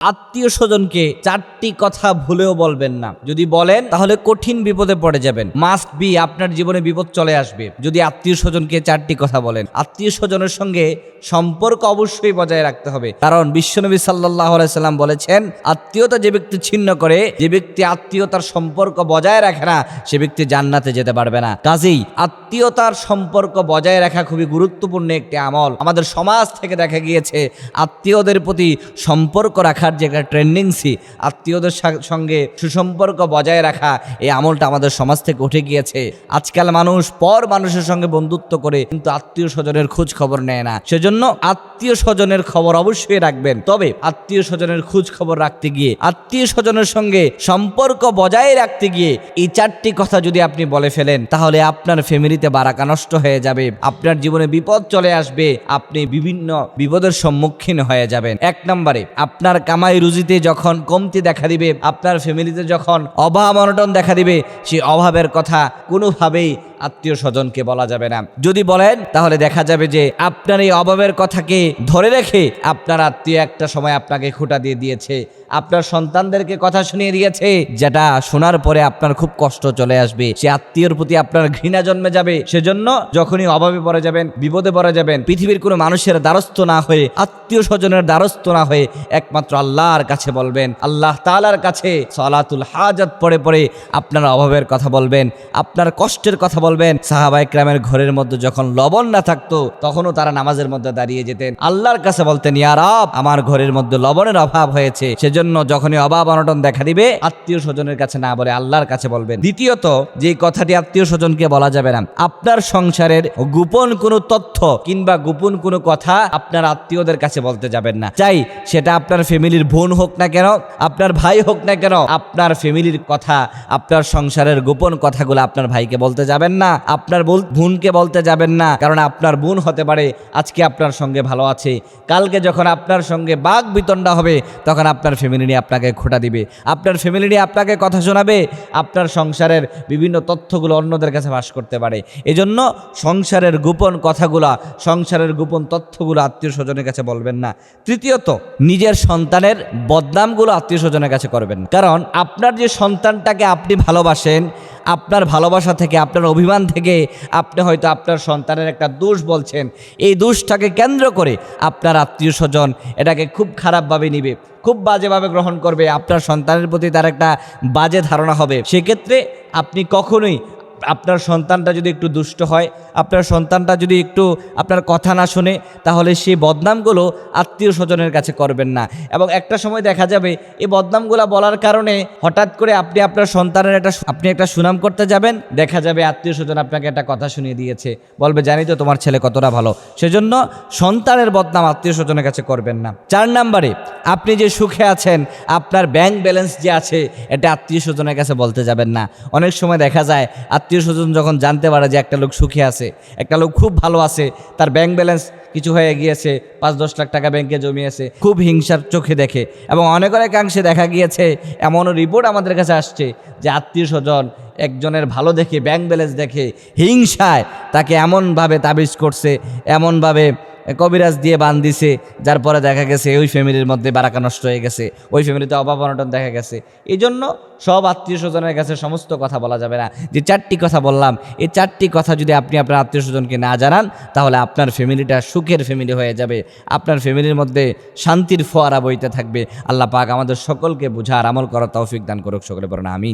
আত্মীয় স্বজনকে চারটি কথা ভুলেও বলবেন না। যদি বলেন, তাহলে কঠিন বিপদে পড়ে যাবেন। মাস্ট বি আপনার জীবনে বিপদ চলে আসবে। যদি আত্মীয় স্বজনকে চারটি কথা বলেন আত্মীয় স্বজনের সঙ্গে সম্পর্ক অবশ্যই বজায় রাখতে হবে। কারণ বিশ্বনবী সাল্লাহ সাল্লাম বলেছেন, আত্মীয়তা যে ব্যক্তি ছিন্ন করে, যে ব্যক্তি আত্মীয়তার সম্পর্ক বজায় রাখে না, সে ব্যক্তি জান্নাতে যেতে পারবে না। কাজেই আত্মীয়তার সম্পর্ক বজায় রাখা খুবই গুরুত্বপূর্ণ একটি আমল। আমাদের সমাজ থেকে দেখা গিয়েছে, আত্মীয়দের প্রতি সম্পর্ক রাখার যে একটা ট্রেন্ডিংসি আত্মীয়দের সঙ্গে সুসম্পর্ক বজায় রাখা, এই আমলটা আমাদের সমাজ থেকে উঠে গিয়েছে। আজকাল মানুষ পর মানুষের সঙ্গে বন্ধুত্ব করে কিন্তু আত্মীয় স্বজনের খোঁজ খবর নেয় না। সেজন্য আত্মীয় স্বজনের খবর অবশ্যই রাখবেন। তবে আত্মীয় স্বজনের খোঁজ খবর রাখতে গিয়ে, আত্মীয় স্বজনের সঙ্গে সম্পর্ক বজায় রাখতে গিয়ে এই চারটি কথা যদি আপনি বলে ফেলেন, তাহলে আপনার ফ্যামিলিতে বারাকা নষ্ট হয়ে যাবে, আপনার জীবনে বিপদ চলে আসবে, আপনি বিভিন্ন বিপদের সম্মুখীন হয়ে যাবেন। এক নম্বরে, আপনার কামাই রুজিতে যখন কমতি দেখা দিবে, আপনার ফ্যামিলিতে যখন অভাব অনটন দেখা দিবে, সেই অভাবের কথা কোনোভাবেই আত্মীয় স্বজনকে বলা যাবে না। যদি বলেন, তাহলে দেখা যাবে যে আপনার এই অভাবের কথাকে ধরে রেখে আপনার আত্মীয় একটা সময় আপনাকে খুঁটা দিয়ে দিয়েছে। আপনার সন্তানদেরকে কথা শুনিয়ে দিয়েছে, যেটা শোনার পরে আপনার খুব কষ্ট চলে আসবে। সে আত্মীয়র প্রতি আপনার ঘৃণা জন্মে যাবে। সেজন্য যখনই অভাবে পড়ে যাবেন, বিপদে পড়ে যাবেন, পৃথিবীর কোনো মানুষের দ্বারস্থ না হয়ে, আত্মীয় স্বজনের দ্বারস্থ না হয়ে একমাত্র আল্লাহর কাছে বলবেন, আল্লাহ তালার কাছে সলাতুল হাজাত পড়ে পড়ে আপনার অভাবের কথা বলবেন, আপনার কষ্টের কথা সাহাবা ইকরামের ঘরের মধ্যে যখন লবণ না থাকতো, তখনও তারা নামাজের মধ্যে দাঁড়িয়ে যেতেন। আল্লাহর কাছে বলতেন ইয়ারাব আমার ঘরের মধ্যে লবণের অভাব হয়েছে, সেজন্য যখনই অভাব অনটন দেখা দিবে আত্মীয় স্বজনের কাছে না বলে আল্লাহর কাছে বলবেন। দ্বিতীয়ত যে কথাটি আত্মীয় স্বজনকে বলা যাবে না, আপনার সংসারের গোপন কোনো তথ্য কিংবা গোপন কোনো কথা আপনার আত্মীয়দের কাছে বলতে যাবেন না। চাই, সেটা আপনার ফ্যামিলির বোন হোক না কেন, আপনার ভাই হোক না কেন, আপনার ফ্যামিলির কথা, আপনার সংসারের গোপন কথাগুলো আপনার ভাইকে বলতে যাবেন না। আপনার বল- বোনকে বলতে যাবেন না, কারণ আপনার বোন হতে পারে আজকে আপনার সঙ্গে ভালো আছে। কালকে যখন আপনার সঙ্গে বাঘ বিতণ্ডা হবে, তখন আপনার ফ্যামিলি নিয়ে আপনাকে খোটা দিবে। আপনার ফ্যামিলি নিয়ে আপনাকে কথা শোনাবে, আপনার সংসারের বিভিন্ন তথ্যগুলো অন্যদের কাছে ফাঁস করতে পারে। এজন্য সংসারের গোপন কথাগুলা, সংসারের গোপন তথ্যগুলো আত্মীয় স্বজনের কাছে বলবেন না। তৃতীয়ত, নিজের সন্তানের বদনামগুলো আত্মীয় স্বজনের কাছে করবেন। কারণ আপনার যে সন্তানটাকে আপনি ভালোবাসেন আপনার ভালোবাসা থেকে, আপনার অভিমান থেকে আপনি হয়তো আপনার সন্তানের একটা দোষ বলছেন। এই দোষটাকে কেন্দ্র করে আপনার আত্মীয় স্বজন এটাকে খুব খারাপভাবে নিবে, খুব বাজেভাবে গ্রহণ করবে। আপনার সন্তানের প্রতি তার একটা বাজে ধারণা হবে। সেক্ষেত্রে আপনি কখনোই আপনার সন্তানটা যদি একটু দুষ্ট হয়, আপনার সন্তানটা যদি একটু আপনার কথা না শুনে, তাহলে সেই বদনামগুলো আত্মীয় স্বজনের কাছে করবেন না। এবং একটা সময় দেখা যাবে, এই বদনামগুলো বলার কারণে হঠাৎ করে আপনি আপনার সন্তানের একটা আপনি একটা সুনাম করতে যাবেন, দেখা যাবে আত্মীয় স্বজন আপনাকে একটা কথা শুনিয়ে দিয়েছে। বলবে, জানি তো তোমার ছেলে কতটা ভালো। সেজন্য সন্তানের বদনাম আত্মীয় স্বজনের কাছে করবেন না। চার নম্বরে, আপনি যে সুখে আছেন, আপনার ব্যাংক ব্যালেন্স যে আছে, এটা আত্মীয় স্বজনের কাছে বলতে যাবেন না। অনেক সময় দেখা যায় আত্মীয় স্বজন যখন জানতে পারে যে একটা লোক সুখে আছে, একটা লোক খুব ভালো আছে, তার ব্যাংক ব্যালেন্স কিছু হয়ে গিয়েছে, পাঁচ দশ লাখ টাকা ব্যাংকে জমিয়েছে, খুব হিংসার চোখে দেখে এবং অনেক অনেকাংশে দেখা গিয়েছে, এমনও রিপোর্ট আমাদের কাছে আসছে যে আত্মীয় স্বজন একজনের ভালো দেখে ব্যাংক ব্যালেন্স দেখে, হিংসায় তাকে এমনভাবে তাবিজ করছে, এমনভাবে কবিরাজ দিয়ে বান দিছে, যার পরে দেখা গেছে ওই ফ্যামিলির মধ্যে বারাকা নষ্ট হয়ে গেছে, ওই ফ্যামিলিতে অভাব অনটন দেখা গেছে। এই জন্য সব আত্মীয় স্বজনের কাছে সমস্ত কথা বলা যাবে না। যে চারটি কথা বললাম, এই চারটি কথা যদি আপনি আপনার আত্মীয় স্বজনকে না জানান, তাহলে আপনার ফ্যামিলিটা সুখের ফ্যামিলি হয়ে যাবে। আপনার ফ্যামিলির মধ্যে শান্তির ফোয়ারা বইতে থাকবে। আল্লাহ পাক আমাদের সকলকে বুঝার, আমল করার তৌফিক দান করুক। সকলে বলেন, আমিন।